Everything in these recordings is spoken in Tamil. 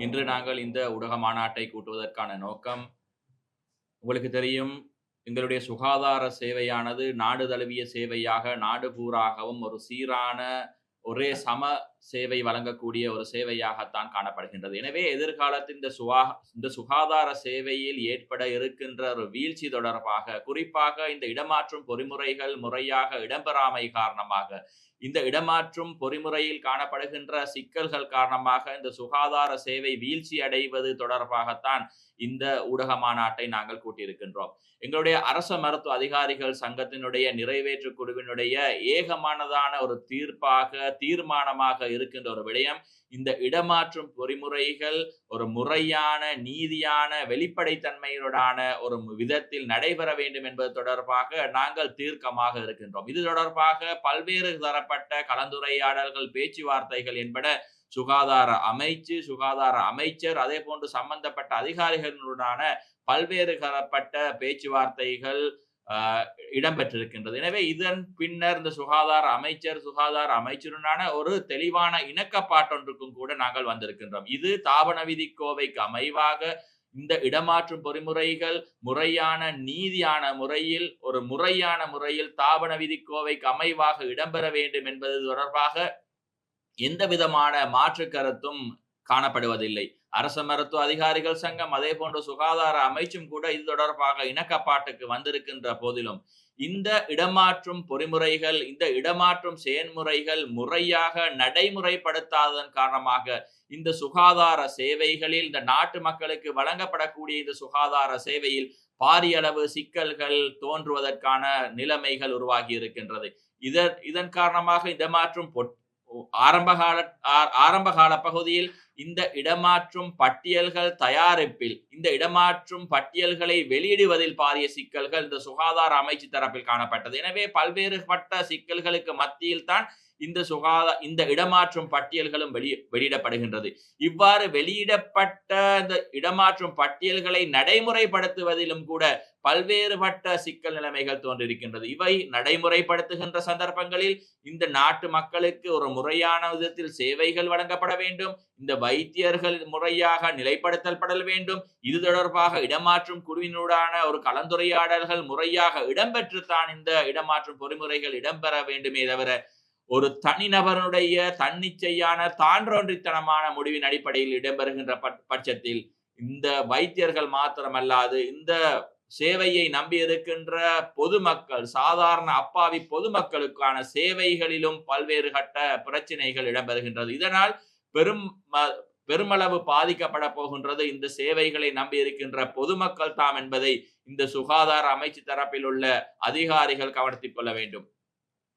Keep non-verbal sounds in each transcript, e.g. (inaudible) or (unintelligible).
இன்று நாங்கள் இந்த ஊடக மாநாட்டை கூட்டுவதற்கான நோக்கம் உங்களுக்கு தெரியும் எங்களுடைய சுகாதார சேவையானது நாடு தழுவிய சேவையாக நாடு பூராகவும் ஒரு சீரான ஒரே சம சேவை வழங்கக்கூடிய ஒரு சேவையாகத்தான் காணப்படுகின்றது. எனவே எதிர்காலத்தில் இந்த சுகா இந்த சுகாதார சேவையில் ஏற்பட இருக்கின்ற ஒரு வீழ்ச்சி தொடர்பாக குறிப்பாக இந்த இடமாற்றும் பொறிமுறைகள் முறையாக இடம்பெறாமை காரணமாக இந்த இடமாற்றும் பொறிமுறையில் காணப்படுகின்ற சிக்கல்கள் காரணமாக இந்த சுகாதார சேவை வீழ்ச்சி அடைவது தொடர்பாகத்தான் இந்த ஊடக மாநாட்டை நாங்கள் கூட்டியிருக்கின்றோம். எங்களுடைய அரச மருத்துவ அதிகாரிகள் சங்கத்தினுடைய நிறைவேற்று குழுவினுடைய ஏகமானதான ஒரு தீர்ப்பாக தீர்மானமாக இருக்கின்ற ஒரு விடயம். இந்த இடமாற்றும் பொறிமுறைகள் ஒரு முறையான நீதியான வெளிப்படைத்தன்மையுடான ஒரு விதத்தில் நடைபெற வேண்டும் என்பது தொடர்பாக நாங்கள் தீர்க்கமாக இருக்கின்றோம். இது தொடர்பாக பல்வேறு தரப்பட்ட கலந்துரையாடல்கள் பேச்சுவார்த்தைகள் என்பன சுகாதார அமைச்சு சுகாதார அமைச்சர் அதே போன்று சம்பந்தப்பட்ட அதிகாரிகளுடனான பல்வேறு தரப்பட்ட பேச்சுவார்த்தைகள் இடம்பெற்றிருக்கின்றது. எனவே இதன் பின்னர் இந்த சுகாதார அமைச்சர் சுகாதார அமைச்சருடனான ஒரு தெளிவான இணக்கப்பாட்டொன்றுக்கும் கூட நாங்கள் வந்திருக்கின்றோம். இது தாபன விதிக்கோவைக்கு அமைவாக இந்த இடமாற்றும் பொறிமுறைகள் முறையான நீதியான முறையில் ஒரு முறையான முறையில் தாபன விதிக்கோவைக்கு அமைவாக இடம்பெற வேண்டும் என்பது தொடர்பாக எந்த விதமான மாற்று கருத்தும் காணப்படுவதில்லை. அரச மருத்துவ அதிகாரிகள் சங்கம் அதே போன்ற சுகாதார அமைச்சும் கூட இது தொடர்பாக இணக்கப்பாட்டுக்கு வந்திருக்கின்ற போதிலும் இந்த இடமாற்றும் பொறிமுறைகள் இந்த இடமாற்றும் செயன்முறைகள் முறையாக நடைமுறைப்படுத்தாததன் காரணமாக இந்த சுகாதார சேவைகளில் இந்த நாட்டு மக்களுக்கு வழங்கப்படக்கூடிய இந்த சுகாதார சேவையில் பாரியளவு சிக்கல்கள் தோன்றுவதற்கான நிலைமைகள் உருவாகி இருக்கின்றது. இதன் இதன் காரணமாக இடமாற்றும் ஆரம்பகால ஆரம்பகால பகுதியில் இந்த இடமாற்றும் பட்டியல்கள் தயாரிப்பில் இந்த இடமாற்றும் பட்டியல்களை வெளியிடுவதில் பாரிய சிக்கல்கள் இந்த சுகாதார அமைச்சு தரப்பில் காணப்பட்டது. எனவே பல்வேறுபட்ட சிக்கல்களுக்கு மத்தியில் தான் இந்த சுகாதார இந்த இடமாற்றும் பட்டியல்களும் வெளி வெளியிடப்படுகின்றது. இவ்வாறு வெளியிடப்பட்ட இந்த இடமாற்றும் பட்டியல்களை நடைமுறைப்படுத்துவதிலும் கூட பல்வேறுபட்ட சிக்கல் நிலைமைகள் தோன்றிருக்கின்றது இவை நடைமுறைப்படுத்துகின்ற சந்தர்ப்பங்களில் இந்த நாட்டு மக்களுக்கு ஒரு முறையான விதத்தில் சேவைகள் வழங்கப்பட வேண்டும். இந்த வைத்தியர்கள் முறையாக நிலைப்படுத்தப்பட வேண்டும். இது தொடர்பாக இடமாற்றும் குழுவினூடான ஒரு கலந்துரையாடல்கள் முறையாக இடம்பெற்றுத்தான் இந்த இடமாற்றும் பொறிமுறைகள் இடம்பெற வேண்டுமே தவிர ஒரு தனிநபருடைய தன்னிச்சையான தான்றொன்றித்தனமான முடிவின் அடிப்படையில் இடம்பெறுகின்ற பட்சத்தில் இந்த வைத்தியர்கள் மாத்திரமல்லாது இந்த சேவையை நம்பி இருக்கின்ற பொதுமக்கள் சாதாரண அப்பாவி பொதுமக்களுக்கான சேவைகளிலும் பல்வேறு கட்ட பிரச்சனைகள் இடம்பெறுகின்றது. இதனால் பெரும் பெருமளவு பாதிக்கப்பட போகின்றது. இந்த சேவைகளை நம்பி இருக்கின்ற பொதுமக்கள் தாம் என்பதை இந்த சுகாதார அமைச்சு தரப்பில் உள்ள அதிகாரிகள் கவனத்தில் கொள்ள வேண்டும்.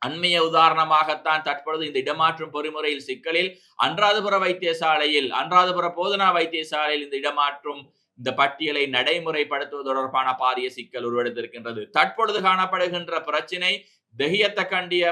அண்மைய உதாரணமாகத்தான் தற்பொழுது இந்த இடமாற்றும் பொறிமுறையில் சிக்கலில் அன்றாதபுர வைத்தியசாலையில் அன்றாதபுர போதனா வைத்தியசாலையில் இந்த இடமாற்றும் இந்த பட்டியலை நடைமுறைப்படுத்துவது தொடர்பான பாரிய சிக்கல் உருவெடுத்திருக்கின்றது. தற்பொழுது காணப்படுகின்ற பிரச்சினை தெஹியத்த கண்டிய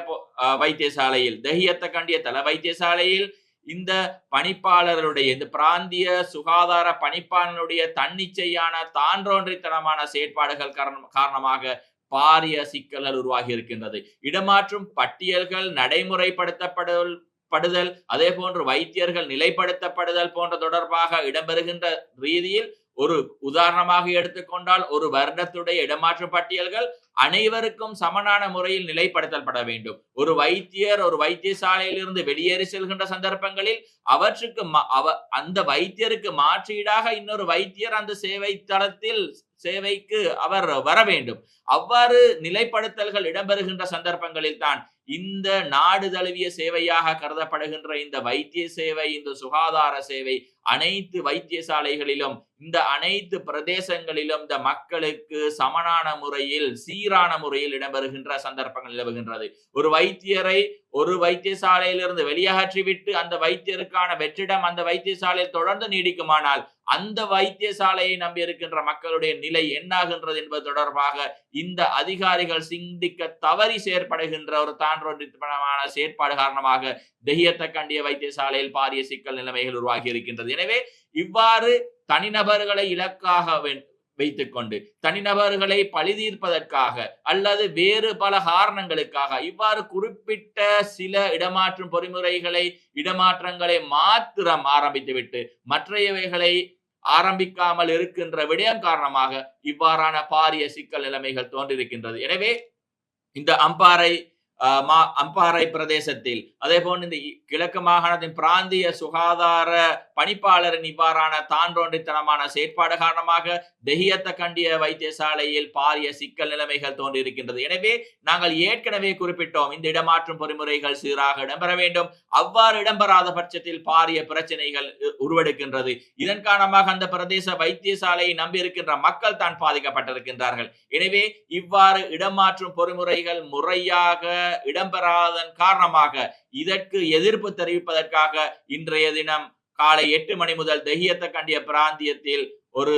வைத்தியசாலையில் தெஹியத்த கண்டிய தல வைத்தியசாலையில் இந்த பணிப்பாளர்களுடைய இந்த பிராந்திய சுகாதார பணிப்பாளர்களுடைய தன்னிச்சையான தான்றோன்றித்தனமான செயற்பாடுகள் காரணமாக பாரிய சிக்கல்கள் உருவாகி இருக்கின்றது. இடமாற்றும் பட்டியல்கள் நடைமுறைப்படுத்தப்படுதல் படுதல் அதே போன்று வைத்தியர்கள் நிலைப்படுத்தப்படுதல் போன்ற தொடர்பாக இடம்பெறுகின்ற ரீதியில் ஒரு உதாரணமாக எடுத்துக்கொண்டால் ஒரு வருடத்துடைய இடமாற்று பட்டியல்கள் அனைவருக்கும் சமனான முறையில் நிலைப்படுத்தப்பட வேண்டும். ஒரு வைத்தியர் ஒரு வைத்தியசாலையிலிருந்து வெளியேறி செல்கின்ற சந்தர்ப்பங்களில் அவற்றுக்கு அவ அந்த வைத்தியருக்கு மாற்றீடாக இன்னொரு வைத்தியர் அந்த சேவை தளத்தில் சேவைக்கு அவர் வர வேண்டும். அவ்வாறு நிலைப்படுத்தல்கள் இடம்பெறுகின்ற சந்தர்ப்பங்களில் தான் இந்த நாடு தழுவிய சேவையாக கருதப்படுகின்ற இந்த வைத்திய சேவை இந்த சுகாதார சேவை அனைத்து வைத்தியசாலைகளிலும் இந்த அனைத்து பிரதேசங்களிலும் இந்த மக்களுக்கு சமனான முறையில் சீரான முறையில் இடம்பெறுகின்ற சந்தர்ப்பங்கள் நிலவுகின்றது. ஒரு வைத்தியரை ஒரு வைத்தியசாலையிலிருந்து வெளியகற்றிவிட்டு அந்த வைத்தியருக்கான வெற்றிடம் அந்த வைத்தியசாலையில் தொடர்ந்து நீடிக்குமானால் அந்த வைத்தியசாலையை நம்பி இருக்கின்ற மக்களுடைய நிலை என்னாகின்றது என்பது தொடர்பாக இந்த அதிகாரிகள் சிந்திக்க தவறி செயற்படுகின்ற ஒரு தான் தான்றொன்றித்தனமான (unintelligible) செயற்பாடு காரணமாக தெஹியத்த கண்டிய வைத்தியசாலையில் பாரிய சிக்கல் நிலைமைகள் உருவாகி இருக்கின்றது. எனவே இவ்வாறு தனிநபர்களை இலக்காக வைத்துக்கொண்டு தனிநபர்களை பழி தீர்ப்பதற்காக அல்லது வேறு பல காரணங்களுக்காக இவ்வாறு குறிப்பிட்ட சில இடமாற்றும் பொறிமுறைகளை இடமாற்றங்களை மாத்திரம் ஆரம்பித்துவிட்டு மற்றையவைகளை ஆரம்பிக்காமல் இருக்கின்ற விடயம் காரணமாக இவ்வாறான பாரிய சிக்கல் நிலைமைகள் தோன்றியிருக்கின்றது. எனவே இந்த அம்பாறை அம்பாறை பிரதேசத்தில். அதே போன்று இந்த கிழக்கு மாகாணத்தின் பிராந்திய சுகாதார பணிப்பாளரின் இவ்வாறான தான்றோன்றித்தனமான செயற்பாடு காரணமாக தெஹியத்த கண்டிய வைத்தியசாலையில் பாரிய சிக்கல் நிலைமைகள் தோன்றியிருக்கின்றது. எனவே நாங்கள் ஏற்கனவே குறிப்பிட்டோம் இந்த இடமாற்றும் பொறிமுறைகள் சீராக இடம்பெற வேண்டும். அவ்வாறு இடம்பெறாத பட்சத்தில் பாரிய பிரச்சனைகள் உ- உருவெடுக்கின்றது. இதன் காரணமாக அந்த பிரதேச வைத்தியசாலையை நம்பியிருக்கின்ற மக்கள் தான் பாதிக்கப்பட்டிருக்கின்றார்கள். எனவே இவ்வாறு இடமாற்றும் பொறிமுறைகள் முறையாக இடம்பெறாதன் காரணமாக இதற்கு எதிர்ப்பு தெரிவிப்பதற்காக இன்றைய தினம் காலை எட்டு மணி முதல் தெஹியத்த கண்டிய பிராந்தியத்தில் ஒரு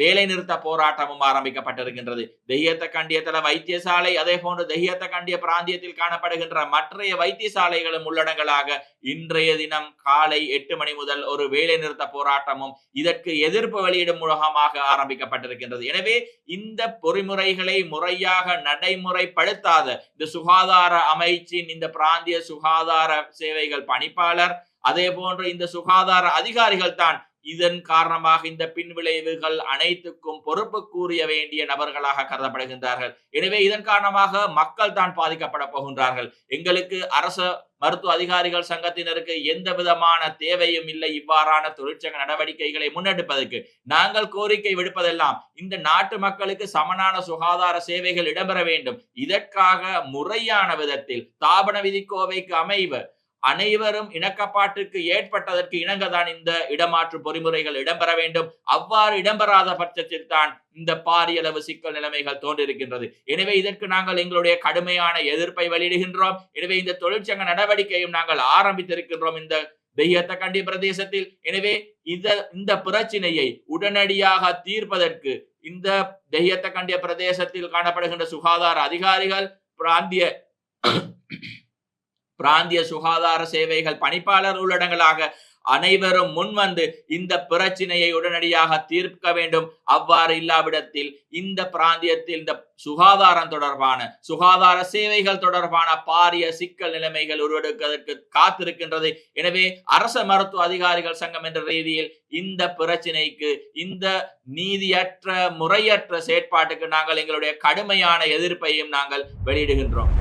வேலை நிறுத்த போராட்டமும் ஆரம்பிக்கப்பட்டிருக்கின்றது. தெஹியத்த கண்டியத்துல வைத்தியசாலை அதே போன்று தெய்யத்தை கண்டிய பிராந்தியத்தில் காணப்படுகின்ற மற்றைய வைத்தியசாலைகளும் உள்ளடங்களாக இன்றைய தினம் காலை எட்டு மணி முதல் ஒரு வேலை நிறுத்த போராட்டமும் இதற்கு எதிர்ப்பு வெளியிடும் மூலமாக ஆரம்பிக்கப்பட்டிருக்கின்றது. எனவே இந்த பொறிமுறைகளை முறையாக நடைமுறைப்படுத்தாத இந்த சுகாதார அமைச்சின் இந்த பிராந்திய சுகாதார சேவைகள் பணிப்பாளர் அதே போன்று இந்த சுகாதார அதிகாரிகள் தான் இதன் காரணமாக இந்த பின்விளைவுகள் அனைத்துக்கும் பொறுப்பு கூறிய வேண்டிய நபர்களாக கருதப்படுகின்றார்கள். எனவே இதன் காரணமாக மக்கள் தான் பாதிக்கப்பட போகின்றார்கள். எங்களுக்கு அரச மருத்துவ அதிகாரிகள் சங்கத்தினருக்கு எந்த விதமான தேவையும் இல்லை. இவ்வாறான தொழிற்சங்க நடவடிக்கைகளை முன்னெடுப்பதற்கு நாங்கள் கோரிக்கை விடுப்பதெல்லாம் இந்த நாட்டு மக்களுக்கு சமனான சுகாதார சேவைகள் இடம்பெற வேண்டும். இதற்காக முறையான விதத்தில் தாபன விதிக்கோவைக்கு அமைவு அனைவரும் இணக்கப்பாட்டுக்கு ஏற்பட்டதற்கு இணங்கதான் இந்த இடமாற்று பொறிமுறைகள் இடம்பெற வேண்டும். அவ்வாறு இடம்பெறாத பட்சத்தில் தான் இந்த பாரியளவு சிக்கல் நிலைமைகள் தோன்றிருக்கின்றது. எனவே இதற்கு நாங்கள் எங்களுடைய கடுமையான எதிர்ப்பை வெளியிடுகின்றோம். எனவே இந்த தொழிற்சங்க நடவடிக்கையும் நாங்கள் ஆரம்பித்திருக்கின்றோம் இந்த தெய்யத்த கண்டி பிரதேசத்தில். எனவே இந்த இந்த பிரச்சினையை உடனடியாக தீர்ப்பதற்கு இந்த தெய்யத்த கண்டிய பிரதேசத்தில் காணப்படுகின்ற சுகாதார அதிகாரிகள் பிராந்திய பிராந்திய சுகாதார சேவைகள் பணிப்பாளர் உள்ளடங்களாக அனைவரும் முன்வந்து இந்த பிரச்சினையை உடனடியாக தீர்க்க வேண்டும். அவ்வாறு இல்லாவிடத்தில் இந்த பிராந்தியத்தில் இந்த சுகாதாரம் தொடர்பான சுகாதார சேவைகள் தொடர்பான பாரிய சிக்கல் நிலைமைகள் உருவெடுப்பதற்கு காத்திருக்கின்றது. எனவே அரச மருத்துவ அதிகாரிகள் சங்கம் என்ற ரீதியில் இந்த பிரச்சினைக்கு இந்த நீதியற்ற முறையற்ற செயற்பாட்டுக்கு நாங்கள் எங்களுடைய கடுமையான எதிர்ப்பையும் நாங்கள் வெளியிடுகின்றோம்.